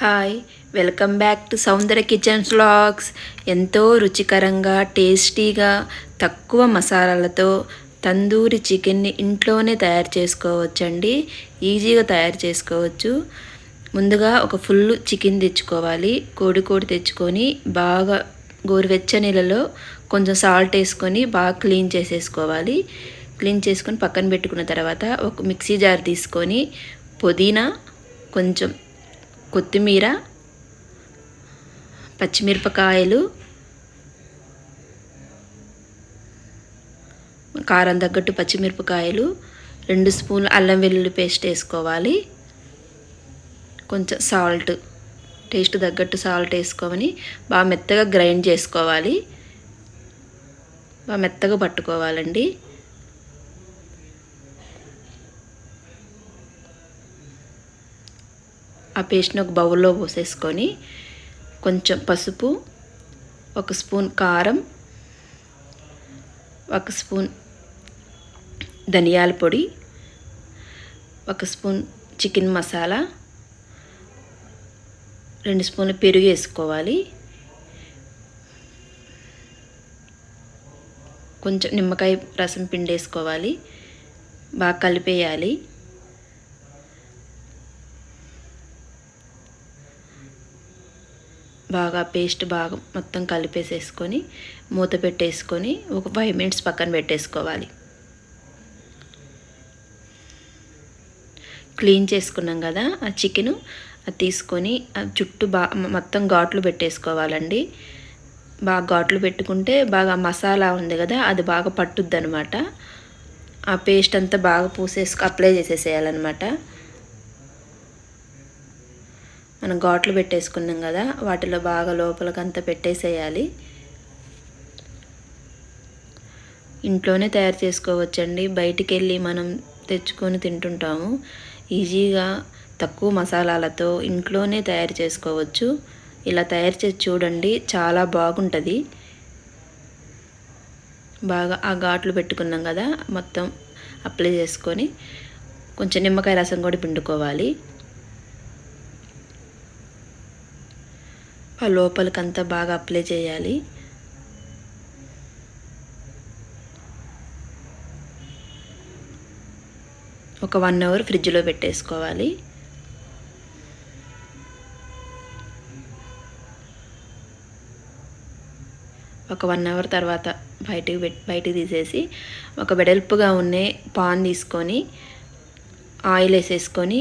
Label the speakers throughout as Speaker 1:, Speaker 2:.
Speaker 1: Hi welcome back to Soundarya kitchen vlogs ఎంతో రుచికరంగా టేస్టీగా తక్కువ మసాలాలతో తందూరి చికెన్ని ఇంట్లోనే తయారు చేసుకోవచ్చండి. ఈజీగా తయారు చేసుకోవచ్చు. ముందుగా ఒక ఫుల్ చికెన్ తెచ్చుకోవాలి. కోడి కోడి తెచ్చుకొని బాగా గోరువెచ్చ నీళ్ళలో కొంచెం సాల్ట్ వేసుకొని బాగా క్లీన్ చేసేసుకోవాలి. క్లీన్ చేసుకొని పక్కన పెట్టుకున్న తర్వాత ఒక మిక్సీ జార్ తీసుకొని పుదీనా కొంచెం కొత్తిమీర పచ్చిమిరపకాయలు కారం తగ్గట్టు పచ్చిమిరపకాయలు రెండు స్పూన్లు అల్లం వెల్లుల్లి పేస్ట్ వేసుకోవాలి. కొంచెం సాల్ట్ టేస్ట్ తగ్గట్టు సాల్ట్ వేసుకొని బాగా మెత్తగా గ్రైండ్ చేసుకోవాలి. బాగా మెత్తగా పట్టుకోవాలండి. పేస్ట్ని ఒక బౌల్లో పోసేసుకొని కొంచెం పసుపు ఒక స్పూన్ కారం ఒక స్పూన్ ధనియాల పొడి ఒక స్పూన్ చికెన్ మసాలా రెండు స్పూన్లు పెరుగు వేసుకోవాలి. కొంచెం నిమ్మకాయ రసం పిండి వేసుకోవాలి బాగా కలిపేయాలి. బాగా పేస్ట్ బాగా మొత్తం కలిపేసేసుకొని మూత పెట్టేసుకొని ఒక ఫైవ్ మినిట్స్ పక్కన పెట్టేసుకోవాలి. క్లీన్ చేసుకున్నాం కదా ఆ చికెను అది తీసుకొని చుట్టూ బాగా మొత్తం ఘాట్లు పెట్టేసుకోవాలండి. బాగా ఘాట్లు పెట్టుకుంటే బాగా మసాలా ఉంది కదా అది బాగా పట్టుద్ది అనమాట ఆ పేస్ట్ అంతా బాగా పూసేసుకు అప్లై చేసేసేయాలన్నమాట. మనం ఘాట్లు పెట్టేసుకున్నాం కదా వాటిలో బాగా లోపలికంతా పెట్టేసేయాలి. ఇంట్లోనే తయారు చేసుకోవచ్చండి. బయటికి వెళ్ళి మనం తెచ్చుకొని తింటుంటాము. ఈజీగా తక్కువ మసాలాలతో ఇంట్లోనే తయారు చేసుకోవచ్చు. ఇలా తయారు చేసి చూడండి చాలా బాగుంటుంది. బాగా ఆ ఘాట్లు పెట్టుకున్నాం కదా మొత్తం అప్లై చేసుకొని కొంచెం నిమ్మకాయ రసం కూడా పిండుకోవాలి. ఆ లోపలికంతా బాగా అప్లై చేయాలి. ఒక వన్ అవర్ ఫ్రిడ్జ్లో పెట్టేసుకోవాలి. ఒక వన్ అవర్ తర్వాత బయటికి పెట్టి బయటికి తీసేసి ఒక వెడల్పుగా ఉండే పాన్ తీసుకొని ఆయిల్ వేసేసుకొని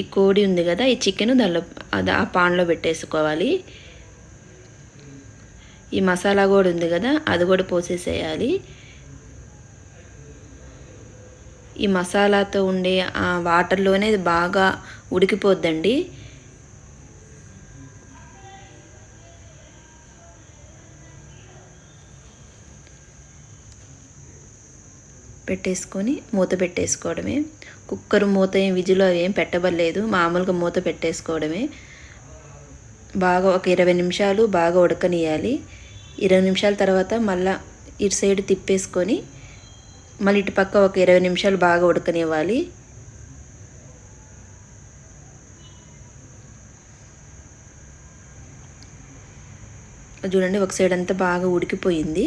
Speaker 1: ఈ కోడి ఉంది కదా ఈ చికెన్ దానిలో అది ఆ పాన్లో పెట్టేసుకోవాలి. ఈ మసాలా కూడా ఉంది కదా అది కూడా పోసేసేయాలి. ఈ మసాలాతో ఉండే ఆ వాటర్లోనే బాగా ఉడికిపోద్దండి. పెట్టేసుకొని మూత పెట్టేసుకోవడమే. కుక్కర్ మూత ఏం విజులో ఏం పెట్టబడలేదు. మామూలుగా మూత పెట్టేసుకోవడమే. బాగా ఒక ఇరవై నిమిషాలు బాగా ఉడకనియాలి. ఇరవై నిమిషాల తర్వాత మళ్ళీ ఇటు సైడ్ తిప్పేసుకొని మళ్ళీ ఇటు పక్క ఒక ఇరవై నిమిషాలు బాగా ఉడకనివ్వాలి. చూడండి ఒక సైడ్ అంతా బాగా ఉడికిపోయింది.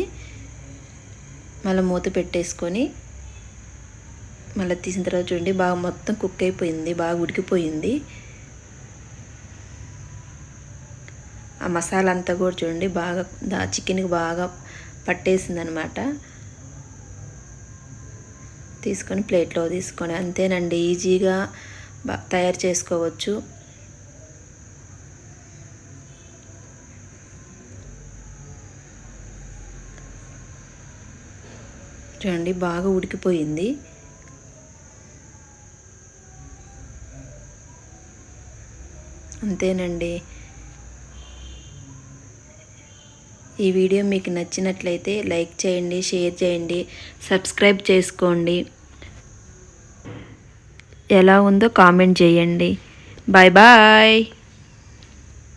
Speaker 1: మళ్ళీ మూత పెట్టేసుకొని మళ్ళీ తీసిన తర్వాత చూడండి బాగా మొత్తం కుక్ అయిపోయింది బాగా ఉడికిపోయింది. ఆ మసాలా అంతా కూడా చూడండి బాగా దా చికెన్కి బాగా పట్టేసింది అనమాట తీసుకొని ప్లేట్లో తీసుకొని అంతేనండి ఈజీగా తయారు చేసుకోవచ్చు. చూడండి బాగా ఉడికిపోయింది. అంతేనండి. ఈ వీడియో మీకు నచ్చినట్లయితే లైక్ చేయండి షేర్ చేయండి సబ్స్క్రైబ్ చేసుకోండి. ఎలా ఉందో కామెంట్ చేయండి. Bye bye.